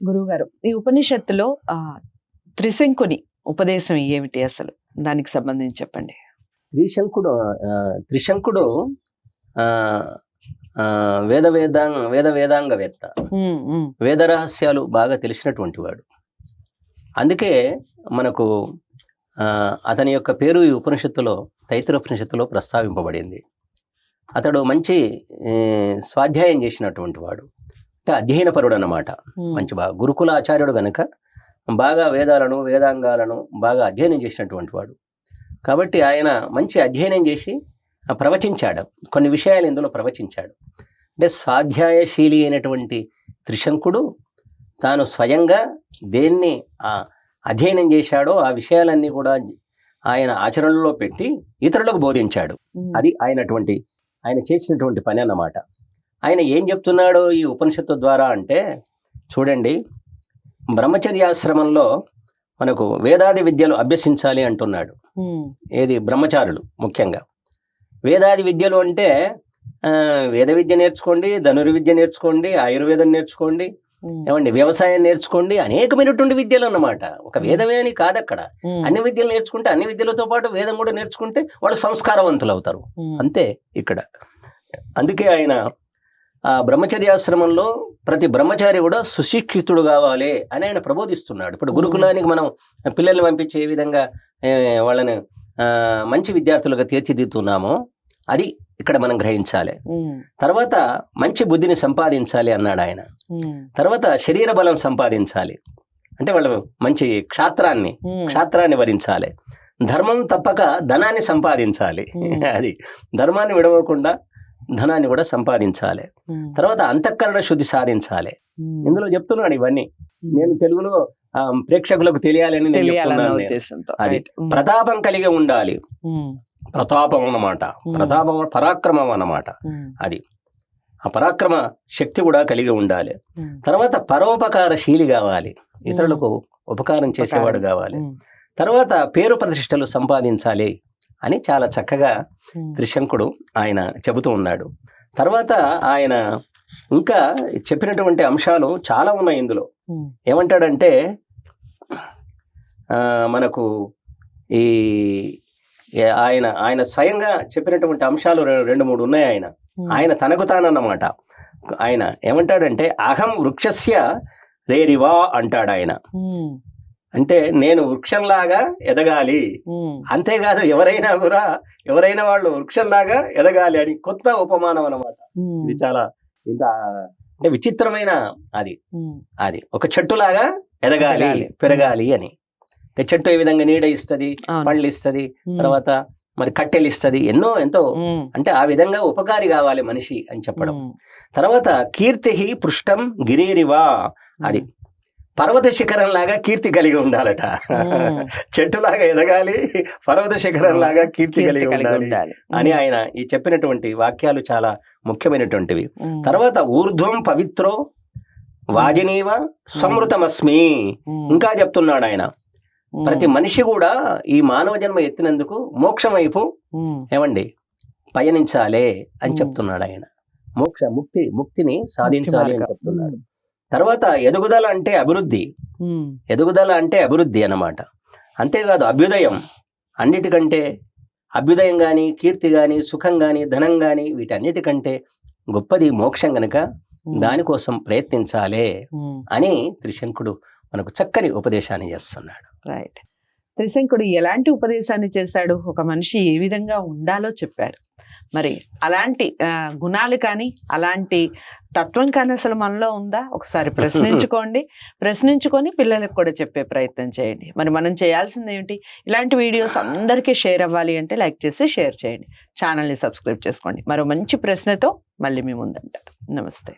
గురువుగారు ఈ ఉపనిషత్తులో త్రిశంకుని ఉపదేశం ఏమిటి అసలు? దానికి సంబంధించి చెప్పండి. త్రిశంకుడు త్రిశంకుడు వేద వేదాంగ వేద వేదాంగవేత్త. వేద రహస్యాలు బాగా తెలిసినటువంటి వాడు. అందుకే మనకు అతని యొక్క పేరు ఈ ఉపనిషత్తులో తైత్ర ఉపనిషత్తులో ప్రస్తావింపబడింది. అతడు మంచి స్వాధ్యాయం చేసినటువంటి వాడు. అంటే అధ్యయనపరుడు అన్నమాట మంచి బాగా గురుకుల ఆచార్యుడు గనుక బాగా వేదాలను వేదాంగాలను బాగా అధ్యయనం చేసినటువంటి వాడు. కాబట్టి ఆయన మంచి అధ్యయనం చేసి ప్రవచించాడు. కొన్ని విషయాలు ఇందులో ప్రవచించాడు. అంటే స్వాధ్యాయశీలి అయినటువంటి త్రిశంకుడు తాను స్వయంగా దేన్ని అధ్యయనం చేశాడో ఆ విషయాలన్నీ కూడా ఆయన ఆచరణలో పెట్టి ఇతరులకు బోధించాడు. అది ఆయనటువంటి ఆయన చేసినటువంటి పని అన్నమాట. ఆయన ఏం చెప్తున్నాడు ఈ ఉపనిషత్తు ద్వారా అంటే చూడండి బ్రహ్మచర్యాశ్రమంలో మనకు వేదాది విద్యలు అభ్యసించాలి అంటున్నాడు. ఏది? బ్రహ్మచారులు ముఖ్యంగా. వేదాది విద్యలు అంటే ఆ, వేద విద్య నేర్చుకోండి ధనుర్విద్య నేర్చుకోండి ఆయుర్వేదం నేర్చుకోండి ఏమండి వ్యవసాయం నేర్చుకోండి అనేకమైనటువంటి విద్యలు అన్నమాట. ఒక వేదమే అని కాదు అక్కడ. అన్ని విద్యలు నేర్చుకుంటే అన్ని విద్యలతో పాటు వేదం కూడా నేర్చుకుంటే వాళ్ళు సంస్కారవంతులు అవుతారు అంతే ఇక్కడ. అందుకే ఆయన ఆ బ్రహ్మచర్యాశ్రమంలో ప్రతి బ్రహ్మచారి కూడా సుశిక్షితుడు కావాలి అని ఆయన ప్రబోధిస్తున్నాడు. ఇప్పుడు గురుకులానికి మనం పిల్లల్ని పంపించే ఏ విధంగా వాళ్ళని మంచి విద్యార్థులుగా తీర్చిదిద్దుతున్నామో అది ఇక్కడ మనం గ్రహించాలి. తర్వాత మంచి బుద్ధిని సంపాదించాలి అన్నాడు ఆయన. తర్వాత శరీర బలం సంపాదించాలి. అంటే వాళ్ళు మంచి క్షాత్రాన్ని క్షాత్రాన్ని వరించాలి. ధర్మం తప్పక ధనాన్ని సంపాదించాలి. అది ధర్మాన్ని విడవకుండా ధనాన్ని కూడా సంపాదించాలి. తర్వాత అంతఃకరణ శుద్ధి సాధించాలి. ఇందులో చెప్తున్నాడు ఇవన్నీ. నేను తెలుగులో ప్రేక్షకులకు తెలియాలని నేను చెప్తున్నాను అది. ప్రతాపం కలిగి ఉండాలి. ప్రతాపం అన్నమాట. ప్రతాపం పరాక్రమం అన్నమాట. అది. ఆ పరాక్రమ శక్తి కూడా కలిగి ఉండాలి. తర్వాత పరోపకారశీలి కావాలి. ఇతరులకు ఉపకారం చేసేవాడు కావాలి. తర్వాత పేరు ప్రతిష్టలు సంపాదించాలి అని చాలా చక్కగా త్రిశంకుడు ఆయన చెబుతూ ఉన్నాడు. తర్వాత ఆయన ఇంకా చెప్పినటువంటి అంశాలు చాలా ఉన్నాయి ఇందులో. ఏమంటాడంటే మనకు ఈ ఆయన ఆయన స్వయంగా చెప్పినటువంటి అంశాలు రెండు మూడు ఉన్నాయి ఆయన. ఆయన తనకు తానన్నమాట. ఆయన ఏమంటాడంటే అహం వృక్షస్య రేరివా అంటాడు ఆయన అంటే నేను వృక్షంలాగా ఎదగాలి. అంతేకాదు ఎవరైనా కూడా ఎవరైనా వాళ్ళు వృక్షంలాగా ఎదగాలి అని కొత్త ఉపమానం అన్నమాట. ఉమ్, ఇది చాలా ఇంత అంటే విచిత్రమైన అది. అది ఒక చెట్టులాగా ఎదగాలి ఎదగాలి. పెరగాలి అని. అంటే చెట్టు ఏ విధంగా నీడ ఇస్తది. పళ్ళు ఇస్తది తర్వాత మరి కట్టెలు ఇస్తది ఎన్నో ఎంతో అంటే ఆ విధంగా ఉపకారి కావాలి మనిషి అని చెప్పడం. తర్వాత కీర్తి పృష్టం గిరీరివా అది. పర్వత శిఖరం లాగా కీర్తి కలిగి ఉండాలట. చెట్టులాగా ఎదగాలి పర్వత శిఖరం లాగా కీర్తి కలిగి ఉండాలి అని ఆయన ఈ చెప్పినటువంటి వాక్యాలు చాలా ముఖ్యమైనటువంటివి. తర్వాత ఊర్ధ్వం పవిత్రో వాజినీవ సమృతమస్మి. ఇంకా చెప్తున్నాడు ఆయన. ప్రతి మనిషి కూడా ఈ మానవ జన్మ ఎత్తినందుకు మోక్షం వైపు ఏమండి? పయనించాలే అని. చెప్తున్నాడు ఆయన. మోక్ష ముక్తి ముక్తిని సాధించాలి అని. చెప్తున్నాడు. తర్వాత ఎదుగుదల అంటే అభివృద్ధి. ఎదుగుదల అంటే అభివృద్ధి అన్నమాట. అంతేకాదు అభ్యుదయం. అన్నిటికంటే అభ్యుదయం కానీ కీర్తి కానీ సుఖం కానీ ధనం కానీ వీటన్నిటికంటే గొప్పది మోక్షం గనక దానికోసం ప్రయత్నించాలే అని త్రిశంకుడు మనకు చక్కని ఉపదేశాన్ని చేస్తున్నాడు. రైట్. త్రిశంకుడు ఎలాంటి ఉపదేశాన్ని చేశాడు? ఒక మనిషి ఏ విధంగా ఉండాలో చెప్పాడు మరి అలాంటి గుణాలు కానీ అలాంటి తత్వం కానీ అసలు మనలో ఉందా? ఒకసారి ప్రశ్నించుకోండి. ప్రశ్నించుకొని పిల్లలకు కూడా చెప్పే ప్రయత్నం చేయండి. మరి మనం చేయాల్సింది ఏమిటి ఇలాంటి వీడియోస్ అందరికీ షేర్ అవ్వాలి అంటే లైక్ చేసి షేర్ చేయండి. ఛానల్ని సబ్స్క్రైబ్ చేసుకోండి. మరో మంచి ప్రశ్నతో మళ్ళీ మీ ముందంటారు నమస్తే.